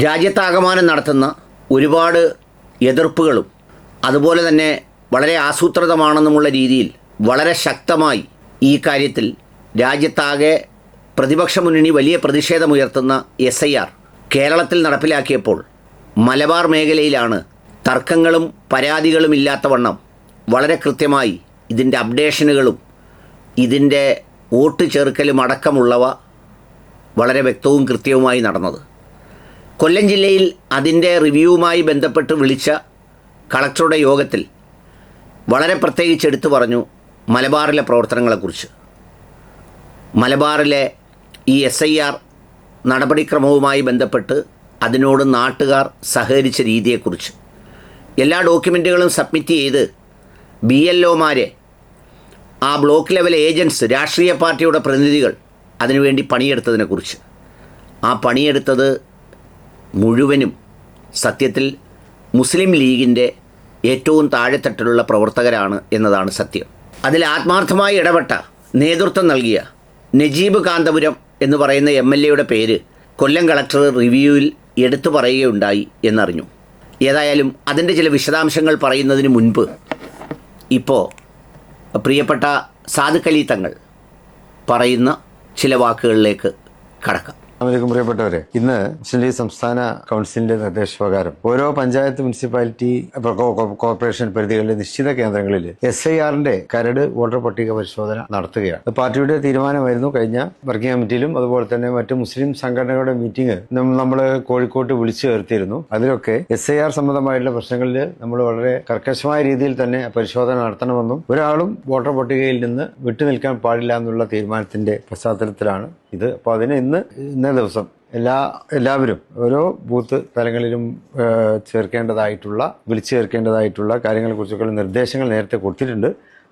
രാജ്യത്താകമാനം നടത്തുന്ന ഒരുപാട് എതിർപ്പുകളും അതുപോലെ തന്നെ വളരെ ആസൂത്രിതമാണെന്നുമുള്ള രീതിയിൽ വളരെ ശക്തമായി ഈ കാര്യത്തിൽ രാജ്യത്താകെ പ്രതിപക്ഷ മുന്നണി വലിയ പ്രതിഷേധമുയർത്തുന്ന എസ് ഐ ആർ കേരളത്തിൽ നടപ്പിലാക്കിയപ്പോൾ മലബാർ മേഖലയിലാണ് തർക്കങ്ങളും പരാതികളും ഇല്ലാത്ത ഇല്ലാത്തവണ്ണം വളരെ കൃത്യമായി ഇതിന്റെ അപ്ഡേഷനുകളും ഇതിന്റെ വോട്ട് ചേർക്കലും അടക്കമുള്ളവ വളരെ വ്യക്തവും കൃത്യവുമായി നടന്നത്. കൊല്ലം ജില്ലയിൽ അതിന്റെ റിവ്യൂവുമായി ബന്ധപ്പെട്ട് വിളിച്ച കളക്ടറുടെ യോഗത്തിൽ വളരെ പ്രത്യേകിച്ച് എടുത്തു പറഞ്ഞു മലബാറിലെ പ്രവർത്തനങ്ങളെക്കുറിച്ച്. മലബാറിലെ ഈ എസ് ഐ ആർ നടപടിക്രമവുമായി ബന്ധപ്പെട്ട് അതിനോട് നാട്ടുകാർ സഹകരിച്ച രീതിയെക്കുറിച്ച്. എല്ലാ ഡോക്യുമെന്റുകളും സബ്മിറ്റ് ചെയ്ത് ബി എൽ ഒമാരെ ആ ബ്ലോക്ക് ലെവൽ ഏജൻസ് രാഷ്ട്രീയ പാർട്ടിയുടെ പ്രതിനിധികൾ അതിനുവേണ്ടി പണിയെടുത്തതിനെക്കുറിച്ച്. ആ പണിയെടുത്തത് മുഴുവനും സത്യത്തിൽ മുസ്ലിം ലീഗിന്റെ ഏറ്റവും താഴെത്തട്ടിലുള്ള പ്രവർത്തകരാണ് എന്നതാണ് സത്യം. അതിൽ ആത്മാർത്ഥമായി ഇടപെട്ട നേതൃത്വം നൽകിയ നജീബ് കാന്തപുരം എന്ന് പറയുന്ന എം എൽ എയുടെ പേര് കൊല്ലം കളക്ടർ റിവ്യൂവിൽ എടുത്തു പറയുകയുണ്ടായി എന്നറിഞ്ഞു. ഏതായാലും അതിന്റെ ചില വിശദാംശങ്ങൾ പറയുന്നതിന് മുൻപ് ഇപ്പോൾ പ്രിയപ്പെട്ട സാധുക്കലീത്തങ്ങൾ തങ്ങൾ പറയുന്ന ചില വാക്കുകളിലേക്ക് കടക്കാം. അസ്സാമലൈക്കും പ്രിയപ്പെട്ടവരെ ഇന്ന് മുസ്ലിം ലീഗ് സംസ്ഥാന കൗൺസിലിന്റെ നിർദ്ദേശപ്രകാരം ഓരോ പഞ്ചായത്ത് മുനിസിപ്പാലിറ്റി കോർപ്പറേഷൻ പരിധികളിലെ നിശ്ചിത കേന്ദ്രങ്ങളിൽ എസ് ഐ ആറിന്റെ കരട് വോട്ടർ പട്ടിക പരിശോധന നടത്തുകയാണ്. പാർട്ടിയുടെ തീരുമാനമായിരുന്നു കഴിഞ്ഞ വർക്കിംഗ് കമ്മിറ്റിയിലും അതുപോലെ തന്നെ മറ്റ് മുസ്ലിം സംഘടനകളുടെ മീറ്റിംഗ് നമ്മൾ കോഴിക്കോട്ട് വിളിച്ചു ചേർത്തിരുന്നു. അതിലൊക്കെ എസ് ഐ ആർ സംബന്ധമായിട്ടുള്ള പ്രശ്നങ്ങളിൽ നമ്മൾ വളരെ കർക്കശമായ രീതിയിൽ തന്നെ പരിശോധന നടത്തണമെന്നും ഒരാളും വോട്ടർ പട്ടികയിൽ നിന്ന് വിട്ടുനിൽക്കാൻ പാടില്ല എന്നുള്ള തീരുമാനത്തിന്റെ പശ്ചാത്തലത്തിലാണ് ഇത്. അപ്പോൾ അതിന് ഇന്ന് ഇന്നേ ദിവസം എല്ലാ എല്ലാവരും ഓരോ ബൂത്ത് തലങ്ങളിലും ചേർക്കേണ്ടതായിട്ടുള്ള വിളിച്ചു ചേർക്കേണ്ടതായിട്ടുള്ള കാര്യങ്ങളെക്കുറിച്ചൊക്കെ നിർദ്ദേശങ്ങൾ നേരത്തെ കൊടുത്തിട്ടുണ്ട്.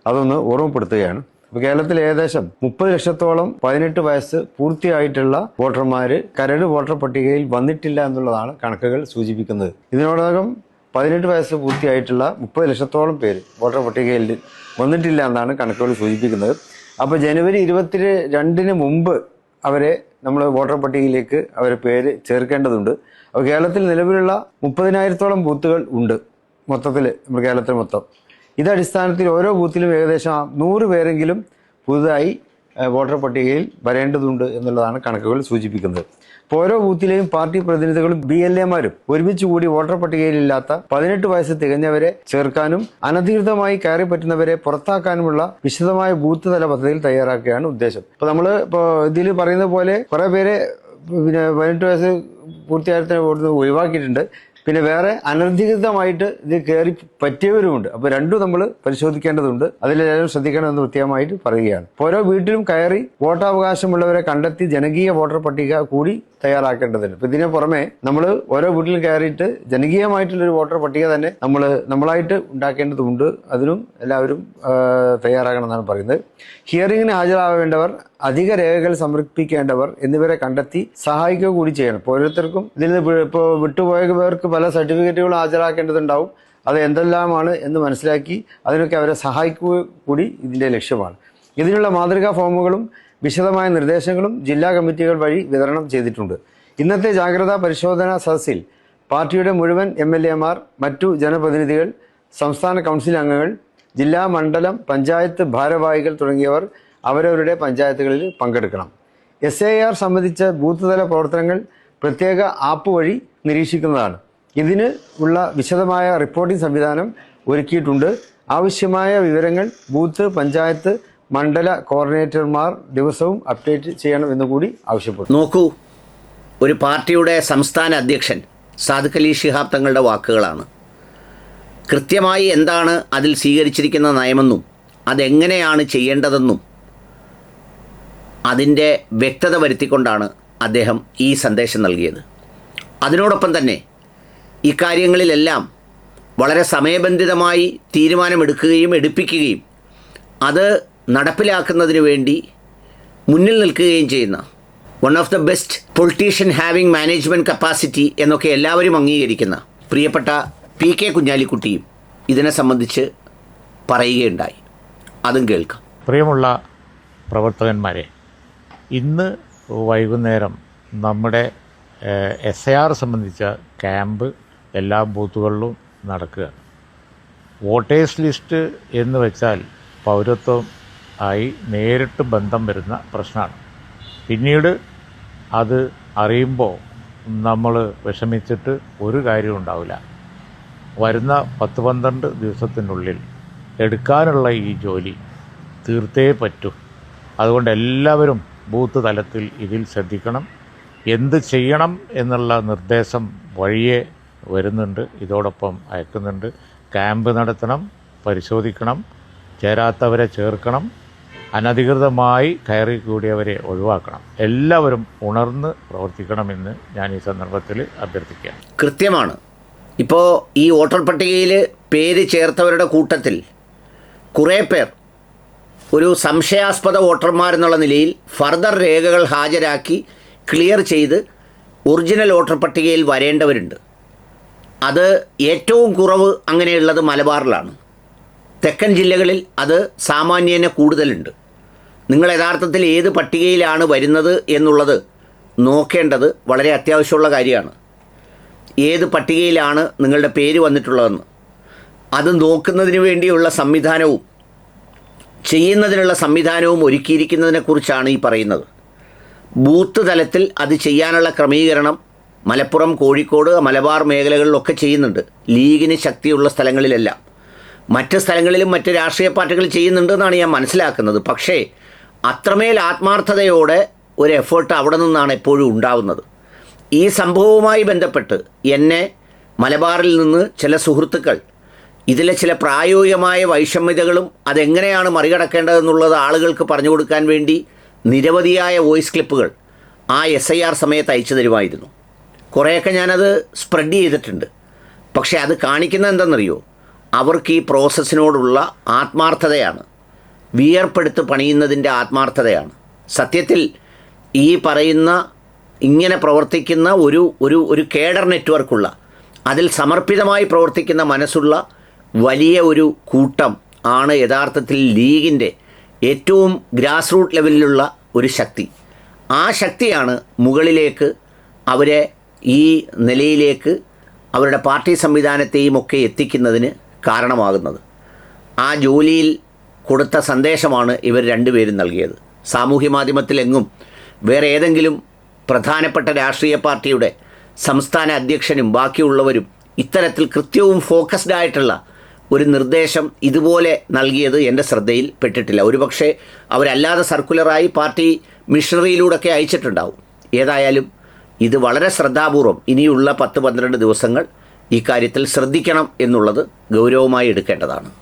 അതൊന്ന് ഓർമ്മപ്പെടുത്തുകയാണ്. അപ്പോൾ കേരളത്തിൽ ഏകദേശം മുപ്പത് ലക്ഷത്തോളം പതിനെട്ട് വയസ്സ് പൂർത്തിയായിട്ടുള്ള വോട്ടർമാർ കരട് വോട്ടർ പട്ടികയിൽ വന്നിട്ടില്ല എന്നുള്ളതാണ് കണക്കുകൾ സൂചിപ്പിക്കുന്നത്. ഇതിനോടകം പതിനെട്ട് വയസ്സ് പൂർത്തിയായിട്ടുള്ള മുപ്പത് ലക്ഷത്തോളം പേര് വോട്ടർ പട്ടികയിൽ വന്നിട്ടില്ല എന്നാണ് കണക്കുകൾ സൂചിപ്പിക്കുന്നത്. അപ്പോൾ ജനുവരി ഇരുപത്തി രണ്ടിന് മുമ്പ് അവരെ നമ്മൾ വോട്ടർ പട്ടികയിലേക്ക് അവരെ പേര് ചേർക്കേണ്ടതുണ്ട്. അപ്പോൾ കേരളത്തിൽ നിലവിലുള്ള മുപ്പതിനായിരത്തോളം ബൂത്തുകൾ ഉണ്ട്. മൊത്തത്തിൽ നമ്മുടെ കേരളത്തിൽ മൊത്തം. ഇത് അടിസ്ഥാനത്തിൽ ഓരോ ബൂത്തിലും ഏകദേശം നൂറ് പേരെങ്കിലും പുതുതായി വോട്ടർ പട്ടികയിൽ വരേണ്ടതുണ്ട് എന്നുള്ളതാണ് കണക്കുകൾ സൂചിപ്പിക്കുന്നത്. ഓരോ ബൂത്തിലെയും പാർട്ടി പ്രതിനിധികളും ബി എൽ എമാരും ഒരുമിച്ച് കൂടി വോട്ടർ പട്ടികയിലില്ലാത്ത പതിനെട്ട് വയസ്സ് തികഞ്ഞവരെ ചേർക്കാനും അനധികൃതമായി കയറി പറ്റുന്നവരെ പുറത്താക്കാനുമുള്ള വിശദമായ ബൂത്ത് തല പദ്ധതിയിൽ തയ്യാറാക്കുകയാണ് ഉദ്ദേശം. ഇപ്പൊ നമ്മൾ ഇപ്പോൾ ഇതിൽ പറയുന്ന പോലെ കുറെ പേരെ പിന്നെ പതിനെട്ട് വയസ്സ് പൂർത്തിയായത്തിന് ഒഴിവാക്കിയിട്ടുണ്ട്. പിന്നെ വേറെ അനധികൃതമായിട്ട് ഇത് കയറി പറ്റിയവരുമുണ്ട്. അപ്പോൾ രണ്ടും നമ്മൾ പരിശോധിക്കേണ്ടതുണ്ട്. അതിലെല്ലാവരും ശ്രദ്ധിക്കണമെന്ന് കൃത്യമായിട്ട് പറയുകയാണ്. ഓരോ വീട്ടിലും കയറി വോട്ടവകാശമുള്ളവരെ കണ്ടെത്തി ജനകീയ വോട്ടർ പട്ടിക കൂടി തയ്യാറാക്കേണ്ടതുണ്ട്. അപ്പൊ ഇതിന് പുറമെ നമ്മൾ ഓരോ വീട്ടിലും കയറിയിട്ട് ജനകീയമായിട്ടുള്ളൊരു വോട്ടർ പട്ടിക തന്നെ നമ്മൾ നമ്മളായിട്ട് ഉണ്ടാക്കേണ്ടതുണ്ട്. അതിനും എല്ലാവരും ആ, തയ്യാറാകണം എന്നാണ് പറയുന്നത് ഹിയറിംഗിന് ഹാജരാവേണ്ടവർ അധിക രേഖകൾ സമർപ്പിക്കേണ്ടവർ എന്നിവരെ കണ്ടെത്തി സഹായിക്കുക കൂടി ചെയ്യണം. ഓരോരുത്തർക്കും ഇതിൽ നിന്ന് ഇപ്പോൾ വിട്ടുപോയവർക്ക് പല സർട്ടിഫിക്കറ്റുകളും ഹാജരാക്കേണ്ടതുണ്ടാവും. അത് എന്തെല്ലാമാണ് എന്ന് മനസ്സിലാക്കി അതിനൊക്കെ അവരെ സഹായിക്കുക കൂടി ഇതിന്റെ ലക്ഷ്യമാണ്. ഇതിനുള്ള മാതൃകാ ഫോമുകളും വിശദമായ നിർദ്ദേശങ്ങളും ജില്ലാ കമ്മിറ്റികൾ വഴി വിതരണം ചെയ്തിട്ടുണ്ട്. ഇന്നത്തെ ജാഗ്രതാ പരിശോധനാ സദസ്സിൽ പാർട്ടിയുടെ മുഴുവൻ എം എൽ എമാർ മറ്റു ജനപ്രതിനിധികൾ സംസ്ഥാന കൗൺസിൽ അംഗങ്ങൾ ജില്ലാ മണ്ഡലം പഞ്ചായത്ത് ഭാരവാഹികൾ തുടങ്ങിയവർ അവരവരുടെ പഞ്ചായത്തുകളിൽ പങ്കെടുക്കണം. എസ് എ ആർ സംബന്ധിച്ച ബൂത്ത് തല പ്രവർത്തനങ്ങൾ പ്രത്യേക ആപ്പ് വഴി നിരീക്ഷിക്കുന്നതാണ്. ഇതിന് ഉള്ള വിശദമായ റിപ്പോർട്ടിംഗ് സംവിധാനം ഒരുക്കിയിട്ടുണ്ട്. ആവശ്യമായ വിവരങ്ങൾ ബൂത്ത് പഞ്ചായത്ത് മണ്ഡല കോർഡിനേറ്റർമാർ ദിവസവും അപ്ഡേറ്റ് ചെയ്യണമെന്ന് കൂടി ആവശ്യപ്പെടും നോക്കൂ ഒരു പാർട്ടിയുടെ സംസ്ഥാന അധ്യക്ഷൻ സാദിഖ് അലി ഷിഹാബ് തങ്ങളുടെ വാക്കുകളാണ്. കൃത്യമായി എന്താണ് അതിൽ സ്വീകരിച്ചിരിക്കുന്ന നയമെന്നും അതെങ്ങനെയാണ് ചെയ്യേണ്ടതെന്നും അതിന്റെ വ്യക്തത വരുത്തിക്കൊണ്ടാണ് അദ്ദേഹം ഈ സന്ദേശം നൽകിയത്. അതിനോടൊപ്പം തന്നെ ഇക്കാര്യങ്ങളിലെല്ലാം വളരെ സമയബന്ധിതമായി തീരുമാനമെടുക്കുകയും എടുപ്പിക്കുകയും അത് നടപ്പിലാക്കുന്നതിന് വേണ്ടി മുന്നിൽ നിൽക്കുകയും ചെയ്യുന്ന one of the best politician having management capacity എന്നൊക്കെ എല്ലാവരും അംഗീകരിക്കുന്ന പ്രിയപ്പെട്ട പി കെ കുഞ്ഞാലിക്കുട്ടിയും ഇതിനെ സംബന്ധിച്ച് പറയുകയുണ്ടായി. അതും കേൾക്കാം. പ്രിയമുള്ള പ്രവർത്തകന്മാരെ ഇന്ന് വൈകുന്നേരം നമ്മുടെ എസ് ഐ ആർ സംബന്ധിച്ച ക്യാമ്പ് എല്ലാ ബൂത്തുകളിലും നടക്കുകയാണ് വോട്ടേഴ്സ് ലിസ്റ്റ് എന്ന് വെച്ചാൽ പൗരത്വം ആയി നേരിട്ട് ബന്ധം വരുന്ന പ്രശ്നമാണ്. പിന്നീട് അത് അറിയുമ്പോൾ നമ്മൾ വിഷമിച്ചിട്ട് ഒരു കാര്യവും ഉണ്ടാവില്ല. വരുന്ന പത്ത് പന്ത്രണ്ട് ദിവസത്തിനുള്ളിൽ എടുക്കാനുള്ള ഈ ജോലി തീർത്തേ പറ്റൂ. അതുകൊണ്ട് എല്ലാവരും ബൂത്ത് തലത്തിൽ ഇതിൽ ശ്രദ്ധിക്കണം. എന്ത് ചെയ്യണം എന്നുള്ള നിർദ്ദേശം വഴിയെ വരുന്നുണ്ട്. ഇതോടൊപ്പം അയക്കുന്നുണ്ട്. ക്യാമ്പ് നടത്തണം പരിശോധിക്കണം ചേരാത്തവരെ ചേർക്കണം അനധികൃതമായി കയറി കൂടിയവരെ ഒഴിവാക്കണം. എല്ലാവരും ഉണർന്ന് പ്രവർത്തിക്കണമെന്ന് ഞാൻ ഈ സന്ദർഭത്തിൽ അഭ്യർത്ഥിക്കാം കൃത്യമാണ്. ഇപ്പോൾ ഈ വോട്ടർ പട്ടികയിൽ പേര് ചേർത്തവരുടെ കൂട്ടത്തിൽ കുറേ പേർ ഒരു സംശയാസ്പദ വോട്ടർമാരെന്നുള്ള നിലയിൽ ഫർദർ രേഖകൾ ഹാജരാക്കി ക്ലിയർ ചെയ്ത് ഒറിജിനൽ വോട്ടർ പട്ടികയിൽ വരേണ്ടവരുണ്ട്. അത് ഏറ്റവും കുറവ് അങ്ങനെയുള്ളത് മലബാറിലാണ്. തെക്കൻ ജില്ലകളിൽ അത് സാമാന്യേന കൂടുതലുണ്ട്. നിങ്ങൾ യഥാർത്ഥത്തിൽ ഏത് പട്ടികയിലാണ് വരുന്നത് എന്നുള്ളത് നോക്കേണ്ടത് വളരെ അത്യാവശ്യമുള്ള കാര്യമാണ്. ഏത് പട്ടികയിലാണ് നിങ്ങളുടെ പേര് വന്നിട്ടുള്ളതെന്ന്. അത് നോക്കുന്നതിന് വേണ്ടിയുള്ള സംവിധാനവും ചെയ്യുന്നതിനുള്ള സംവിധാനവും ഒരുക്കിയിരിക്കുന്നതിനെക്കുറിച്ചാണ് ഈ പറയുന്നത്. ബൂത്ത് തലത്തിൽ അത് ചെയ്യാനുള്ള ക്രമീകരണം മലപ്പുറം കോഴിക്കോട് മലബാർ മേഖലകളിലൊക്കെ ചെയ്യുന്നുണ്ട്. ലീഗിന് ശക്തിയുള്ള സ്ഥലങ്ങളിലെല്ലാം. മറ്റ് സ്ഥലങ്ങളിലും മറ്റ് രാഷ്ട്രീയ പാർട്ടികൾ ചെയ്യുന്നുണ്ടെന്നാണ് ഞാൻ മനസ്സിലാക്കുന്നത്. പക്ഷേ അത്രമേൽ ആത്മാർത്ഥതയോടെ ഒരു എഫേർട്ട് അവിടെ നിന്നാണ് എപ്പോഴും ഉണ്ടാവുന്നത്. ഈ സംഭവവുമായി ബന്ധപ്പെട്ട് എന്നെ മലബാറിൽ നിന്ന് ചില സുഹൃത്തുക്കൾ ഇതിലെ ചില പ്രായോഗികമായ വൈഷമ്യതകളും അതെങ്ങനെയാണ് മറികടക്കേണ്ടതെന്നുള്ളത് ആളുകൾക്ക് പറഞ്ഞു കൊടുക്കാൻ വേണ്ടി നിരവധിയായ വോയിസ് ക്ലിപ്പുകൾ ആ എസ് ഐ ആർ സമയത്ത് അയച്ചു തരുമായിരുന്നു. കുറേയൊക്കെ ഞാനത് സ്പ്രെഡ് ചെയ്തിട്ടുണ്ട്. പക്ഷേ അത് കാണിക്കുന്നത് എന്തെന്നറിയോ? അവർക്ക് ഈ പ്രോസസ്സിനോടുള്ള ആത്മാർത്ഥതയാണ്. വിയർപ്പെടുത്ത് പണിയുന്നതിന്റെ ആത്മാർത്ഥതയാണ്. സത്യത്തിൽ ഈ പറയുന്ന ഇങ്ങനെ പ്രവർത്തിക്കുന്ന ഒരു ഒരു ഒരു കേഡർ നെറ്റ്വർക്കുള്ള അതിൽ സമർപ്പിതമായി പ്രവർത്തിക്കുന്ന മനസ്സുള്ള വലിയ ഒരു കൂട്ടം ആണ് യഥാർത്ഥത്തിൽ ലീഗിന്റെ ഏറ്റവും ഗ്രാസ് റൂട്ട് ലെവലിലുള്ള ഒരു ശക്തി. ആ ശക്തിയാണ് മുകളിലേക്ക് അവരെ ഈ നിലയിലേക്ക് അവരുടെ പാർട്ടി സംവിധാനത്തെയും ഒക്കെ എത്തിക്കുന്നതിന് കാരണമാകുന്നത്. ആ ജോലിയിൽ കൊടുത്ത സന്ദേശമാണ് ഇവർ രണ്ടുപേരും നൽകിയത്. സാമൂഹ്യ മാധ്യമത്തിലെങ്ങും വേറെ ഏതെങ്കിലും പ്രധാനപ്പെട്ട രാഷ്ട്രീയ പാർട്ടിയുടെ സംസ്ഥാന അധ്യക്ഷനും ബാക്കിയുള്ളവരും ഇത്തരത്തിൽ കൃത്യവും ഫോക്കസ്ഡ് ആയിട്ടുള്ള ഒരു നിർദ്ദേശം ഇതുപോലെ നൽകിയത് എന്റെ ശ്രദ്ധയിൽ പെട്ടിട്ടില്ല. ഒരുപക്ഷെ അവരല്ലാതെ സർക്കുലറായി പാർട്ടി മിഷണറിയിലൂടെയൊക്കെ അയച്ചിട്ടുണ്ടാവും. ഏതായാലും ഇത് വളരെ ശ്രദ്ധാപൂർവം ഇനിയുള്ള പത്ത് പന്ത്രണ്ട് ദിവസങ്ങൾ ഇക്കാര്യത്തിൽ ശ്രദ്ധിക്കണം എന്നുള്ളത് ഗൗരവമായി എടുക്കേണ്ടതാണ്.